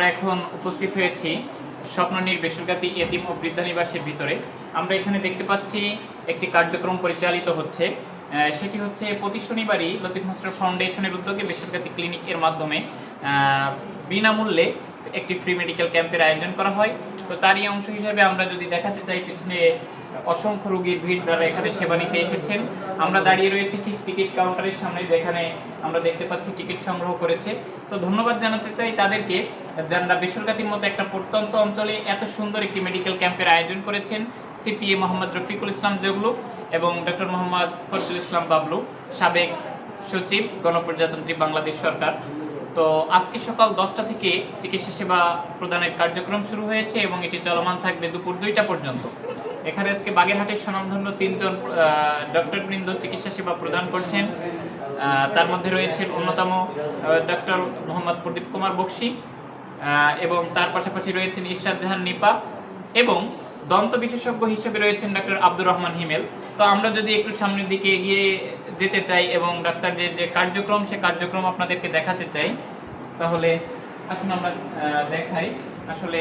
আমরা এখন উপস্থিত হয়েছি স্বপ্ননীর বেসরকারি এতিম ও বৃদ্ধানিবাসের ভিতরে। আমরা এখানে দেখতে পাচ্ছি একটি কার্যক্রম পরিচালিত হচ্ছে। সেটি হচ্ছে প্রতি শনিবারই লতিফ মাস্টার ফাউন্ডেশনের উদ্যোগে বেসরকারি ক্লিনিক এর মাধ্যমে বিনামূল্যে একটি ফ্রি মেডিকেল ক্যাম্পের আয়োজন করা হয়। তো তারই অংশ হিসেবে আমরা যদি দেখাতে চাই, পিছনে অসংখ্য রোগীর ভিড় যারা এখানে সেবা নিতে এসেছেন, আমরা দাঁড়িয়ে রয়েছি ঠিক টিকিট কাউন্টারের সামনে যেখানে আমরা দেখতে পাচ্ছি টিকিট সংগ্রহ করেছে। তো ধন্যবাদ জানাতে চাই তাদেরকে, যারা বেসরকারির মতো একটা প্রত্যন্ত অঞ্চলে এত সুন্দর একটি মেডিকেল ক্যাম্পের আয়োজন করেছেন, সিপিএ মোহাম্মদ রফিকুল ইসলাম জগলু এবং ডক্টর মোহাম্মদ ফজলুল ইসলাম বাবলু, সাবেক সচিব গণপ্রজাতন্ত্রী বাংলাদেশ সরকার। তো আজকে সকাল দশটা থেকে চিকিৎসা সেবা প্রদানের কার্যক্রম শুরু হয়েছে এবং এটি চলমান থাকবে দুপুর দুইটা পর্যন্ত। এখানে আজকে বাগেরহাটের স্বনামধন্য তিনজন ডক্টর বৃন্দ চিকিৎসা সেবা প্রদান করছেন। তার মধ্যে রয়েছেন অন্যতম ডক্টর মোহাম্মদ প্রদীপ কুমার বক্সি এবং তার পাশাপাশি রয়েছেন ইরশাদ জাহান নিপা এবং দন্ত বিশেষজ্ঞ হিসেবে রয়েছেন ডক্টর আব্দুর রহমান হিমেল। তো আমরা যদি একটু সামনের দিকে এগিয়ে যেতে চাই এবং ডাক্তার যে কার্যক্রম, সে কার্যক্রম আপনাদেরকে দেখাতে চাই, তাহলে আসুন আমরা দেখাই। আসলে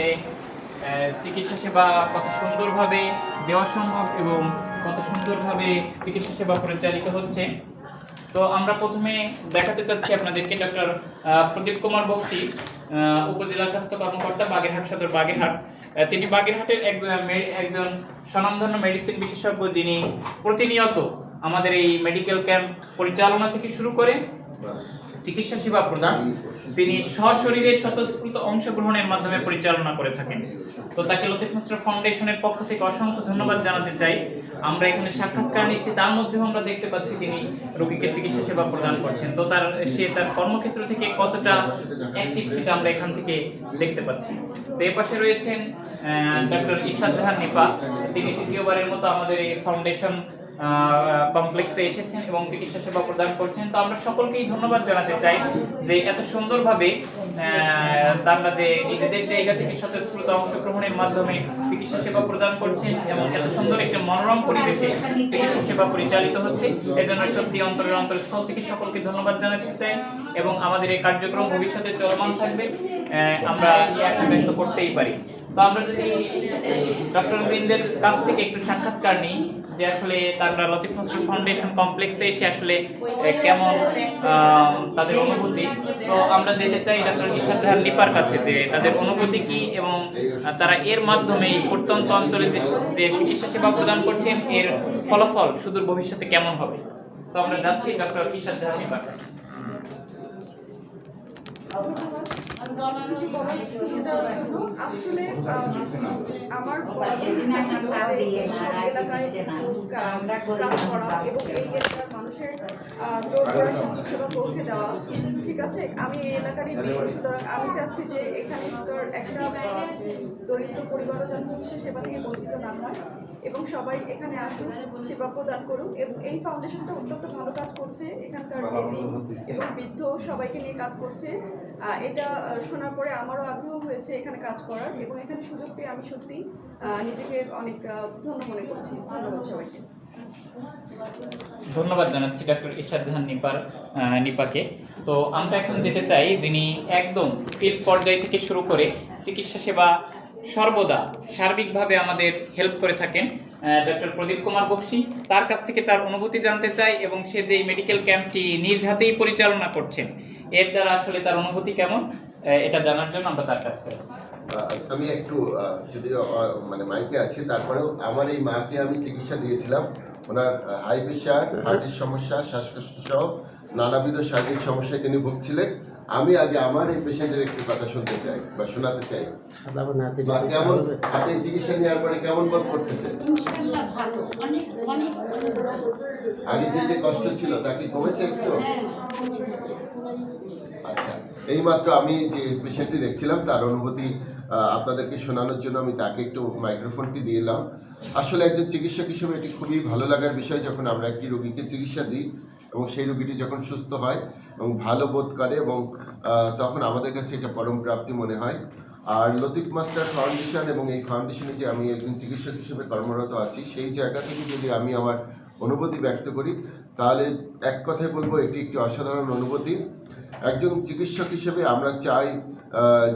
চিকিৎসা সেবা কত সুন্দরভাবে দেওয়া সম্ভব এবং কত সুন্দরভাবে চিকিৎসা সেবা পরিচালিত হচ্ছে। তো আমরা প্রথমে দেখাতে চাচ্ছি আপনাদেরকে ডক্টর প্রদীপ কুমার বক্তি উপজেলা স্বাস্থ্য কর্মকর্তা বাগেরহাট সদর বাগেরহাট। তিনি বাগেরহাটের এক একজন স্বনামধন্য মেডিসিন বিশেষজ্ঞ যিনি প্রতিনিয়ত আমাদের এই মেডিকেল ক্যাম্প পরিচালনা থেকে শুরু করে চিকিৎসা সেবা প্রদান তিনি সশরীরে স্বতঃস্ফূর্ত অংশগ্রহণের মাধ্যমে পরিচালনা করে থাকেন। তো তাকে লতিফ মাস্টার ফাউন্ডেশনের পক্ষ থেকে অসংখ্য ধন্যবাদ জানাতে চাই। আমরা এখানে সাক্ষাৎকার নিচ্ছি, তার মধ্যেও আমরা দেখতে পাচ্ছি তিনি রোগীকে চিকিৎসা সেবা প্রদান করছেন। তো তার, সে তার কর্মক্ষেত্র থেকে কতটা অ্যাক্টিভ সেটা আমরা এখান থেকে দেখতে পাচ্ছি। তো এ পাশে রয়েছেন ডক্টর ইশাদ জাহান নিপা। তিনি তৃতীয়বারের মতো আমাদের এই ফাউন্ডেশন কমপ্লেক্সে এসেছেন এবং চিকিৎসা সেবা প্রদান করছেন। তো আমরা সকলকেই ধন্যবাদ জানাতে চাই যে এত সুন্দরভাবে তারা যে নিজেদের জায়গা থেকে স্বতঃস্ফূর্ত অংশগ্রহণের মাধ্যমে চিকিৎসা সেবা প্রদান করছেন এবং এত সুন্দর একটা মনোরম পরিবেশে চিকিৎসা সেবা পরিচালিত হচ্ছে, এজন্য সত্যি অন্তরের অন্তরস্থল থেকে সকলকে ধন্যবাদ জানাতে চাই এবং আমাদের এই কার্যক্রম ভবিষ্যতে চলমান থাকবে। আমরা আশা ব্যক্ত করতেই পারি। তো আমরা যদি ডক্টর বৃন্দের কাছ থেকে একটু সাক্ষাৎকার নিই যে আসলে তারা লতিফ মাস্টার ফাউন্ডেশন কমপ্লেক্সে এসে আসলে কেমন তাদের অনুভূতি। তো আমরা দিতে চাই ডক্টর ইশাদ জাহান নিপার কাছে যে তাদের অনুভূতি কি এবং তারা এর মাধ্যমে এই প্রত্যন্ত অঞ্চলে যে চিকিৎসা সেবা প্রদান করছেন, এর ফলাফল সুদূর ভবিষ্যতে কেমন হবে? তো আমরা যাচ্ছি ডক্টর ইশাদ জাহান আসলে আমার এলাকায় কাজ করা এবং এই এলাকার মানুষের পৌঁছে দেওয়া ঠিক আছে আমি এই এলাকারই মেয়ে সুতরাং আমি চাচ্ছি যে এখানে একটা দরিদ্র পরিবারও যেন চিকিৎসা সেবা থেকে বঞ্চিত না হয়। এবং সবাই এখানে আসুন সেবা প্রদান করুক এবং এই ফাউন্ডেশনটা অত্যন্ত ভালো কাজ করছে এখানকার এবং বৃদ্ধ সবাইকে নিয়ে কাজ করছে। আহ, এটা শোনার পরে আমারও আগ্রহ হয়েছে এখানে কাজ করার এবং এখানে সুযোগ পেয়ে আমি সত্যি নিজেকে অনেক ধন্য মনে করছি। ধন্যবাদ সবাইকে। ধন্যবাদ জানাচ্ছি ডক্টর ইশাদ জাহান নিপার আহ, নিপাকে। তো আমরা এখন যেতে চাই যিনি একদম ফিল্ড পর্যায় থেকে শুরু করে চিকিৎসা সেবা সর্বদা সার্বিকভাবে আমাদের হেল্প করে থাকেন ডক্টর প্রদীপ কুমার বক্সি। তার কাছ থেকে তার অনুভূতি জানতে চাই এবং সে যে মেডিকেল ক্যাম্পটি নিজ হাতেই পরিচালনা করছেন, এর দ্বারা আসলে তার অনুভূতি কেমন এটা জানার জন্য আমরা তার কাছে। আমি একটু যদিও মানে মাইকে আছি, তারপরেও আমার এই মাকে আমি চিকিৎসা দিয়েছিলাম। ওনার হাই প্রেশার হার্টের সমস্যা, শ্বাসকষ্ট সহ নানাবিধ শারীরিক সমস্যায় তিনি ভুগছিলেন। আমি আগে আমার এই পেশেন্টের একটু কথা শুনতে চাই বা শোনাতে চাই। কেমন আপনি চিকিৎসা নেওয়ার পরে কেমন বোধ করতেছেন ইনশাআল্লাহ ভালো। অনেক অনেক অনেক ভালো। আগে যে যে কষ্ট ছিল তা কি কমেছে একটু? হ্যাঁ। আচ্ছা এইমাত্র আমি যে পেশেন্টটি দেখছিলাম তার অনুভূতি আপনাদেরকে শোনানোর জন্য আমি তাকে একটু মাইক্রোফোনটি দিয়ে এলাম। আসলে একজন চিকিৎসক হিসেবে এটি খুবই ভালো লাগার বিষয় যখন আমরা একটি রোগীকে চিকিৎসা দিই এবং সেই রোগীটি যখন সুস্থ হয় এবং ভালো বোধ করে এবং তখন আমাদের কাছে এটা পরম প্রাপ্তি মনে হয়। আর লতিফ মাস্টার ফাউন্ডেশন এবং এই ফাউন্ডেশনে যে আমি একজন চিকিৎসক হিসেবে কর্মরত আছি, সেই জায়গা থেকে যদি আমি আমার অনুভূতি ব্যক্ত করি, তাহলে এক কথায় বলব, এটি একটি অসাধারণ অনুভূতি। একজন চিকিৎসক হিসেবে আমরা চাই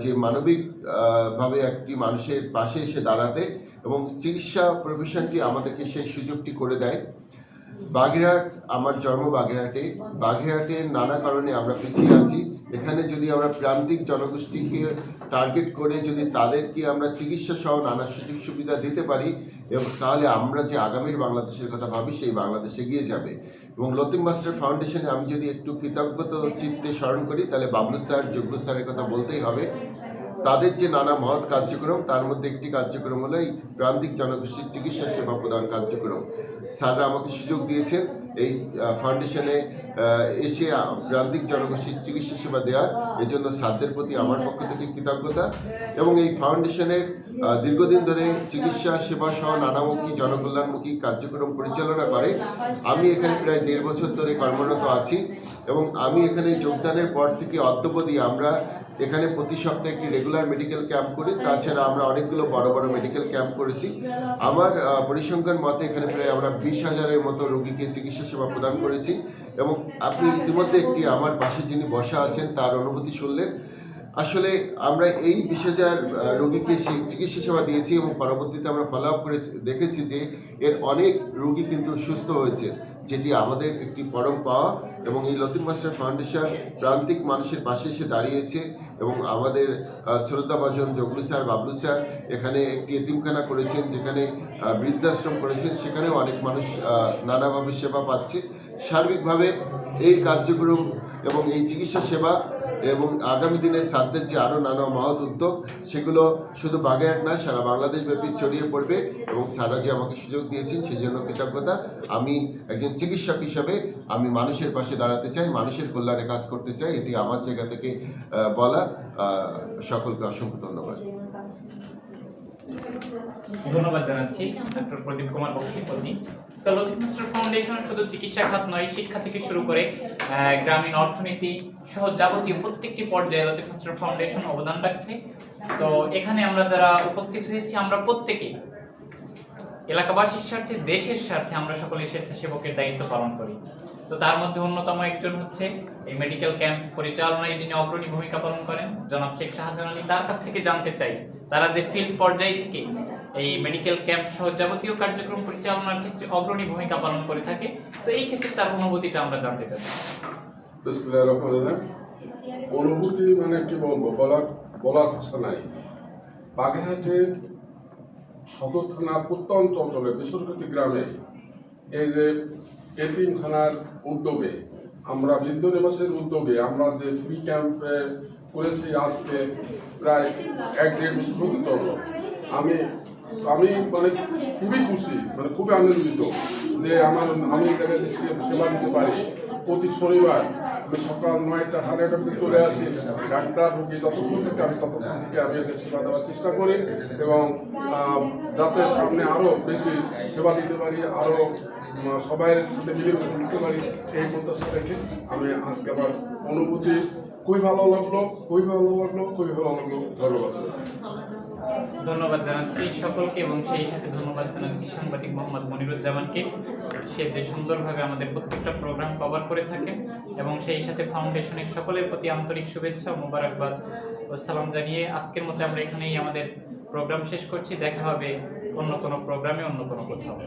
যে মানবিকভাবে একটি মানুষের পাশে এসে দাঁড়াতে এবং চিকিৎসা প্রফেশনটি আমাদেরকে সেই সুযোগটি করে দেয়। বাগেরহাট, আমার জন্ম বাগেরহাটে। বাগেরহাটের নানা কারণে আমরা পিছিয়ে আছি। এখানে যদি আমরা প্রান্তিক জনগোষ্ঠীকে টার্গেট করে যদি তাদেরকে আমরা চিকিৎসা সহ নানা সুযোগ সুবিধা দিতে পারি, এবং তাহলে আমরা যে আগামীর বাংলাদেশের কথা ভাবি, সেই বাংলাদেশ এগিয়ে যাবে। এবং লতিম মাস্টার ফাউন্ডেশনে আমি যদি একটু কৃতজ্ঞত চিত্তে স্মরণ করি, তাহলে বাবলু স্যার, জগলু স্যারের কথা বলতেই হবে। তাদের যে নানা মহৎ কার্যক্রম, তার মধ্যে একটি কার্যক্রম হলো এই প্রান্তিক জনগোষ্ঠীর চিকিৎসা সেবা প্রদান কার্যক্রম। স্যাররা আমাকে সুযোগ দিয়েছেন এই ফাউন্ডেশনে এসে প্রান্তিক জনগোষ্ঠীর চিকিৎসা সেবা দেওয়ার এজন্য স্যারদের প্রতি আমার পক্ষ থেকে কৃতজ্ঞতা এবং এই ফাউন্ডেশনের দীর্ঘদিন ধরে চিকিৎসা সেবা সহ নানামুখী জনকল্যাণমুখী কার্যক্রম পরিচালনা করে আমি এখানে প্রায় দেড় বছর ধরে কর্মরত আছি এবং আমি এখানে যোগদানের পর থেকে অদ্যবধি আমরা এখানে প্রতি সপ্তাহে একটি রেগুলার মেডিকেল ক্যাম্প করি। তাছাড়া আমরা অনেকগুলো বড় বড় মেডিকেল ক্যাম্প করেছি। আমার পরিসংখ্যান মতে এখানে প্রায় আমরা বিশ হাজারের মতো রোগীকে চিকিৎসা সেবা প্রদান করেছি। এবং আপনি ইতিমধ্যে একটি আমার পাশে যিনি বসা আছেন, তার অনুভূতি শুনলেন। আসলে আমরা এই বিশ হাজার রোগীকে চিকিৎসা সেবা দিয়েছি এবং পরবর্তীতে আমরা ফলো আপ করে দেখেছি যে এর অনেক রোগী কিন্তু সুস্থ হয়েছে যেটি আমাদের একটি পরম পাওয়া। এবং এই লতিফ মাস্টার ফাউন্ডেশন প্রান্তিক মানুষের পাশে এসে দাঁড়িয়েছে এবং আমাদের শ্রদ্ধাভাজন জগলু স্যার, বাবলু স্যার এখানে একটি এতিমখানা করেছেন যেখানে বৃদ্ধাশ্রম করেছেন। সেখানেও অনেক মানুষ নানাভাবে সেবা পাচ্ছে। সার্বিকভাবে এই কার্যক্রম এবং এই চিকিৎসা সেবা এবং আগামী দিনে সাধ্যের যে আরও নানা মহৎ উদ্যোগ, সেগুলো শুধু বাগেরহাট না সারা বাংলাদেশ ব্যাপী ছড়িয়ে পড়বে এবং সারা যে আমাকে সুযোগ দিয়েছেন সেই জন্য কৃতজ্ঞতা। আমি একজন চিকিৎসক হিসাবে আমি মানুষের পাশে দাঁড়াতে চাই, মানুষের কল্যাণে কাজ করতে চাই, এটি আমার জায়গা থেকে বলা সকলকে অসংখ্য ধন্যবাদ। ধন্যবাদ জানাচ্ছি ডক্টর প্রদীপ কুমার বক্সিপতি তো লতিফ মাস্টার ফাউন্ডেশন শুধু চিকিৎসা খাত নয়, শিক্ষা থেকে শুরু করে গ্রামীণ অর্থনীতি সহ যাবতীয় প্রত্যেকটি পর্যায়ে লতিফ মাস্টার ফাউন্ডেশন অবদান রাখছে। তো এখানে আমরা যারা উপস্থিত হয়েছি, আমরা প্রত্যেকে, এলাকাবাসীর স্বার্থে, দেশের স্বার্থে আমরা সকলে স্বেচ্ছাসেবকের দায়িত্ব পালন করি। তো তার মধ্যে অন্যতম একজন হচ্ছে এই মেডিকেল ক্যাম্প পরিচালনায় যিনি অগ্রণী ভূমিকা পালন করেন, জনাব শেখ শাহজাহান আলী। তার কাছ থেকে জানতে চাই তারা যে ফিল্ড পর্যায় থেকে এই মেডিকেল ক্যাম্প সহ যাবতীয় কার্যক্রম পরিচালনার ক্ষেত্রে অগ্রণী ভূমিকা পালন করে থাকে, তো এই ক্ষেত্রে তার অনুভূতিটা আমরা জানতে চাই। অনুভূতি মানে কি বলব? বলার বলার ভাষা নাই। বাগেরহাটের সদর থানার প্রত্যন্ত অঞ্চলে বেসরকারি গ্রামে এই যে এতিমখানার উদ্যোগে, আমরা বৃদ্ধ নিবাসের উদ্যোগে আমরা যে ফ্রি ক্যাম্পে করেছি আজকে প্রায় এক দেড় বছর চলল আমি আমি মানে খুবই খুশি মানে খুবই আনন্দিত যে আমার, আমি এই জায়গায় সেবা দিতে পারি। প্রতি শনিবার আমি সকাল নয়টা সাড়ে নটাতে চলে আসি। ডাক্তার রুগী যতক্ষণ থেকে আমি ততক্ষণ থেকে আমি এদের সেবা দেওয়ার চেষ্টা করি এবং যাতে সামনে আরও বেশি সেবা দিতে পারি আরও সবাই সাথে মিলে থাকতে পারি, এই প্রত্যাশা রেখে আমি আজকে আমার অনুভূতি খুবই ভালো লাগল? খুবই ভালো লাগল? খুবই ভালো লাগল? ধন্যবাদ ধন্যবাদ জানাচ্ছি সকলকে এবং সেই সাথে ধন্যবাদ জানাচ্ছি সাংবাদিক মোহাম্মদ মনিরুজ্জামানকে। সে যে সুন্দরভাবে আমাদের প্রত্যেকটা প্রোগ্রাম কভার করে থাকে এবং সেই সাথে ফাউন্ডেশনের সকলের প্রতি আন্তরিক শুভেচ্ছা মোবারকবাদ ও সালাম জানিয়ে আজকের মতো আমরা এখানেই আমাদের প্রোগ্রাম শেষ করছি। দেখা হবে অন্য কোনো প্রোগ্রামে অন্য কোনো কোথাও।